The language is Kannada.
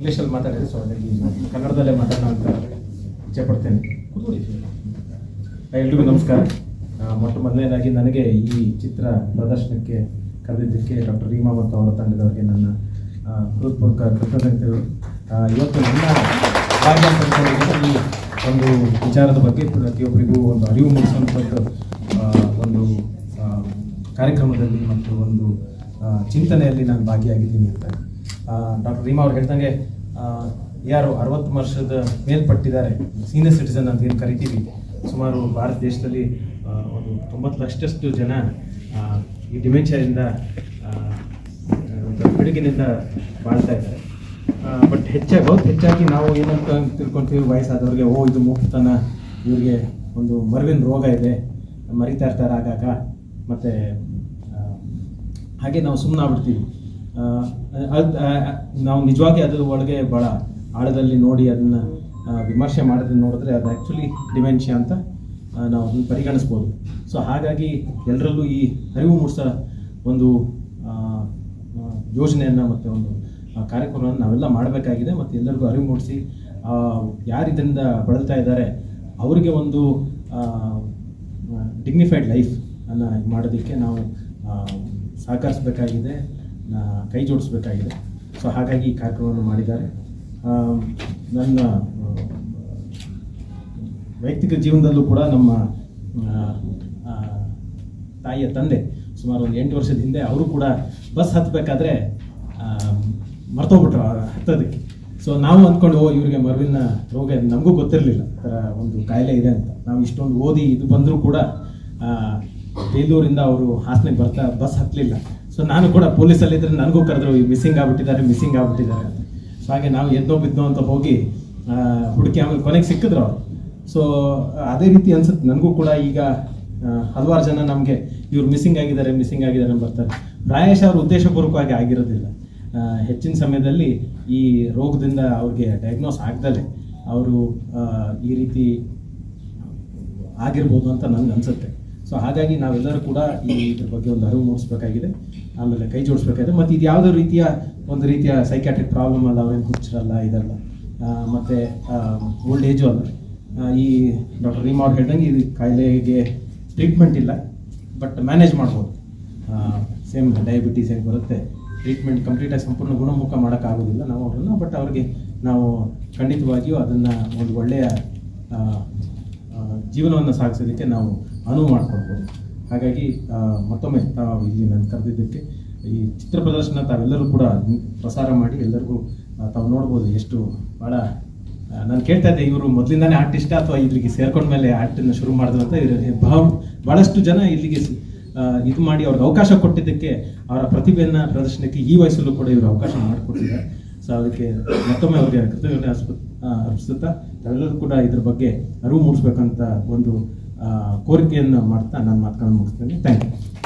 ಇಂಗ್ಲೀಷಲ್ಲಿ ಮಾತಾಡಿದ್ರೆ ಸೊ ಅದರಲ್ಲಿ ಕನ್ನಡದಲ್ಲೇ ಮಾತಾಡೋಣ ಅಂತ ಇಚ್ಛೆ ಪಡ್ತೇನೆ. ಎಲ್ರಿಗೂ ನಮಸ್ಕಾರ. ಮೊಟ್ಟ ಮೊದಲನೇದಾಗಿ ನನಗೆ ಈ ಚಿತ್ರ ಪ್ರದರ್ಶನಕ್ಕೆ ಕರೆದಿದ್ದಕ್ಕೆ ಡಾಕ್ಟರ್ ರೀಮಾ ಮತ್ತು ಅವರ ತಂಡದವರಿಗೆ ನನ್ನ ಹೃತ್ಪೂರ್ವಕ ಕೃತಜ್ಞತೆಗಳು. ಇವತ್ತು ನನ್ನ ಭಾಗ್ಯ ಈ ಒಂದು ವಿಚಾರದ ಬಗ್ಗೆ ಪ್ರತಿಯೊಬ್ಬರಿಗೂ ಒಂದು ಅರಿವು ಮೂಡಿಸುವಂಥದ್ದು ಒಂದು ಕಾರ್ಯಕ್ರಮದಲ್ಲಿ ಮತ್ತು ಒಂದು ಚಿಂತನೆಯಲ್ಲಿ ನಾನು ಭಾಗಿಯಾಗಿದ್ದೀನಿ ಅಂತ. ಡಾಕ್ಟರ್ ರೀಮಾ ಅವ್ರು ಹೇಳ್ದಂಗೆ ಯಾರು ಅರವತ್ತು ವರ್ಷದ ಮೇಲ್ಪಟ್ಟಿದ್ದಾರೆ ಸೀನಿಯರ್ ಸಿಟಿಸನ್ ಅಂತ ಏನು ಕರಿತೀವಿ. ಸುಮಾರು ಭಾರತ ದೇಶದಲ್ಲಿ ಒಂದು ತೊಂಬತ್ತು ಲಕ್ಷದಷ್ಟು ಜನ ಈ ಡಿಮೆನ್ಷಿಯಾದಿಂದ ಬೆಳಗಿನಿಂದ ಬಾಳ್ತಾ ಇದ್ದಾರೆ. ಬಟ್ ಹೆಚ್ಚಾಗಿ ಬಹುತ್ ಹೆಚ್ಚಾಗಿ ನಾವು ಏನಂತ ತಿಳ್ಕೊತೀವಿ ವಯಸ್ಸಾದವ್ರಿಗೆ ಓ ಇದು ಮುಕ್ತನ ಇವ್ರಿಗೆ ಒಂದು ಮರುವಿನ ರೋಗ ಇದೆ ಮರಿತಾ ಇರ್ತಾರೆ ಆಗಾಗ. ಮತ್ತು ಹಾಗೆ ನಾವು ಸುಮ್ಮನೆ ಆಗ್ಬಿಡ್ತೀವಿ ಆ, ಅದ್- ನಾವು ನಿಜವಾಗಿ ಅದ್ರ ಒಳಗೆ ಭಾಳ ಆಳದಲ್ಲಿ ನೋಡಿ ಅದನ್ನ ವಿಮರ್ಶೆ ಮಾಡೋದನ್ನ ನೋಡಿದ್ರೆ ಅದು ಆ್ಯಕ್ಚುಲಿ ಡಿಮೆನ್ಷಿಯಾ ಅಂತ ನಾವು ಅದನ್ನು ಪರಿಗಣಿಸ್ಬೋದು. ಸೊ ಹಾಗಾಗಿ ಎಲ್ಲರಲ್ಲೂ ಈ ಅರಿವು ಮೂಡಿಸೋ ಒಂದು ಯೋಜನೆಯನ್ನು ಮತ್ತು ಒಂದು ಕಾರ್ಯಕ್ರಮವನ್ನು ನಾವೆಲ್ಲ ಮಾಡಬೇಕಾಗಿದೆ ಮತ್ತು ಎಲ್ಲರಿಗೂ ಅರಿವು ಮೂಡಿಸಿ ಯಾರು ಇದರಿಂದ ಬಳಲ್ತಾ ಇದ್ದಾರೆ ಅವರಿಗೆ ಒಂದು ಡಿಗ್ನಿಫೈಡ್ ಲೈಫ್ ಅನ್ನು ಮಾಡೋದಕ್ಕೆ ನಾವು ಸಹಕರಿಸಬೇಕಾಗಿದೆ. ಕೈ ಜೋಡಿಸ್ಬೇಕಾಗಿದೆ. ಸೊ ಹಾಗಾಗಿ ಈ ಕಾರ್ಯಕ್ರಮವನ್ನು ಮಾಡಿದ್ದಾರೆ. ನನ್ನ ವೈಯಕ್ತಿಕ ಜೀವನದಲ್ಲೂ ಕೂಡ ನಮ್ಮ ತಾಯಿಯ ತಂದೆ ಸುಮಾರು ಒಂದು ಎಂಟು ವರ್ಷದ ಹಿಂದೆ ಅವರು ಕೂಡ ಬಸ್ ಹತ್ತಬೇಕಾದ್ರೆ ಮರ್ತೋಗ್ಬಿಟ್ರು ಹತ್ತೋದಕ್ಕೆ. ಸೊ ನಾವು ಅಂದ್ಕೊಂಡು ಇವರಿಗೆ ಮರುವಿನ ರೋಗ ನಮಗೂ ಗೊತ್ತಿರಲಿಲ್ಲ. ಥರ ಒಂದು ಕಾಯಿಲೆ ಇದೆ ಅಂತ. ನಾವು ಇಷ್ಟೊಂದು ಓದಿ ಇದು ಬಂದರೂ ಕೂಡ ಬೇಲೂರಿಂದ ಅವರು ಹಾಸನಿಗೆ ಬರ್ತಾ ಬಸ್ ಹತ್ತಲಿಲ್ಲ. ಸೊ ನಾನು ಕೂಡ ಪೊಲೀಸಲ್ಲಿದ್ದರೆ ನನಗೂ ಕರೆದ್ರು ಮಿಸ್ಸಿಂಗ್ ಆಗ್ಬಿಟ್ಟಿದ್ದಾರೆ ಮಿಸ್ಸಿಂಗ್ ಆಗ್ಬಿಟ್ಟಿದ್ದಾರೆ. ಅಂತ ಸೊ ಹಾಗೆ ನಾವು ಎದ್ದೋ ಬಿದ್ದೋ ಅಂತ ಹೋಗಿ ಹುಡುಕಿ ಆಮೇಲೆ ಕೊನೆಗೆ ಸಿಕ್ಕಿದ್ರು ಅವರು. ಸೊ ಅದೇ ರೀತಿ ಅನ್ಸುತ್ತೆ. ನನಗೂ ಕೂಡ ಈಗ ಹಲವಾರು ಜನ ನಮಗೆ, ಇವ್ರು ಮಿಸ್ಸಿಂಗ್ ಆಗಿದ್ದಾರೆ ಮಿಸ್ಸಿಂಗ್ ಆಗಿದ್ದಾರೆ ಅಂತ ಬರ್ತಾರೆ. ಪ್ರಾಯಶಃ ಅವ್ರ ಉದ್ದೇಶಪೂರ್ವಕವಾಗಿ ಆಗಿರೋದಿಲ್ಲ. ಹೆಚ್ಚಿನ ಸಮಯದಲ್ಲಿ ಈ ರೋಗದಿಂದ ಅವ್ರಿಗೆ ಡಯಾಗ್ನೋಸ್ ಆಗ್ದಲೇ ಅವರು ಈ ರೀತಿ ಆಗಿರ್ಬೋದು ಅಂತ ನನಗೆ ಅನ್ಸುತ್ತೆ. ಸೊ ಹಾಗಾಗಿ ನಾವೆಲ್ಲರೂ ಕೂಡ ಈ ಇದ್ರ ಬಗ್ಗೆ ಒಂದು ಅರಿವು ಮೂಡಿಸ್ಬೇಕಾಗಿದೆ. ಆಮೇಲೆ ಕೈ ಜೋಡಿಸ್ಬೇಕಾಗಿದೆ. ಮತ್ತು ಇದು ಯಾವುದೋ ರೀತಿಯ ಒಂದು ರೀತಿಯ ಸೈಕ್ಯಾಟ್ರಿಕ್ ಪ್ರಾಬ್ಲಮ್ ಅಲ್ಲ, ಅವ್ರೇನು ಹುಚ್ಚರಲ್ಲ ಇದಲ್ಲ. ಮತ್ತು ಓಲ್ಡ್ ಏಜು ಅಲ್ಲ. ಈ ಡಾಕ್ಟರ್ ರೀಮಾ ಅವ್ರು ಹೇಳ್ದಂಗೆ ಇದು ಕಾಯಿಲೆಗೆ ಟ್ರೀಟ್ಮೆಂಟ್ ಇಲ್ಲ ಬಟ್ ಮ್ಯಾನೇಜ್ ಮಾಡ್ಬೋದು. ಸೇಮ್ ಡಯಾಬಿಟೀಸ್ ಹೇಗೆ ಬರುತ್ತೆ ಟ್ರೀಟ್ಮೆಂಟ್ ಕಂಪ್ಲೀಟಾಗಿ ಸಂಪೂರ್ಣ ಗುಣಮುಖ ಮಾಡೋಕ್ಕಾಗೋದಿಲ್ಲ ನಾವು ಅವ್ರನ್ನ ಬಟ್ ಅವ್ರಿಗೆ ನಾವು ಖಂಡಿತವಾಗಿಯೂ ಅದನ್ನು ಒಂದು ಒಳ್ಳೆಯ ಜೀವನವನ್ನು ಸಾಗಿಸೋದಕ್ಕೆ ನಾವು ಅನುವು ಮಾಡಿಕೊಡ್ಬೋದು ಹಾಗಾಗಿ ಮತ್ತೊಮ್ಮೆ ತಾವು ಇಲ್ಲಿ ನಾನು ಕರೆದಿದ್ದಕ್ಕೆ ಈ ಚಿತ್ರ ಪ್ರದರ್ಶನ ತಾವೆಲ್ಲರೂ ಕೂಡ ಪ್ರಸಾರ ಮಾಡಿ ಎಲ್ಲರಿಗೂ ತಾವು ನೋಡ್ಬೋದು ಎಷ್ಟು ಭಾಳ ನಾನು ಕೇಳ್ತಾ ಇದ್ದೆ ಇವರು ಮೊದಲಿಂದಾನೇ ಆರ್ಟಿಸ್ಟ್ ಅಥವಾ ಇಲ್ಲಿಗೆ ಸೇರ್ಕೊಂಡ ಮೇಲೆ ಆರ್ಟನ್ನು ಶುರು ಮಾಡಿದ್ರು ಅಂತ ಭಾವ ಭಾಳಷ್ಟು ಜನ ಇಲ್ಲಿಗೆ ಇದು ಮಾಡಿ ಅವ್ರಿಗೆ ಅವಕಾಶ ಕೊಟ್ಟಿದ್ದಕ್ಕೆ ಅವರ ಪ್ರತಿಭೆಯನ್ನು ಪ್ರದರ್ಶನಕ್ಕೆ ಈ ವಯಸ್ಸಲ್ಲೂ ಕೂಡ ಇವರು ಅವಕಾಶ ಮಾಡಿಕೊಟ್ಟಿದ್ದಾರೆ. ಸೊ ಅದಕ್ಕೆ ಮತ್ತೊಮ್ಮೆ ಅವರಿಗೆ ಕೃತಜ್ಞತೆ ಅರ್ಪಿಸುತ್ತಾ, ತಾವೆಲ್ಲರೂ ಕೂಡ ಇದ್ರ ಬಗ್ಗೆ ಅರಿವು ಮೂಡಿಸ್ಬೇಕಂತ ಒಂದು ಕೋರಿಕೆಯನ್ನು ಮಾಡ್ತಾ ನಾನು ಮಾತುಗಳನ್ನು ಮುಗಿಸ್ತೇನೆ. Thank you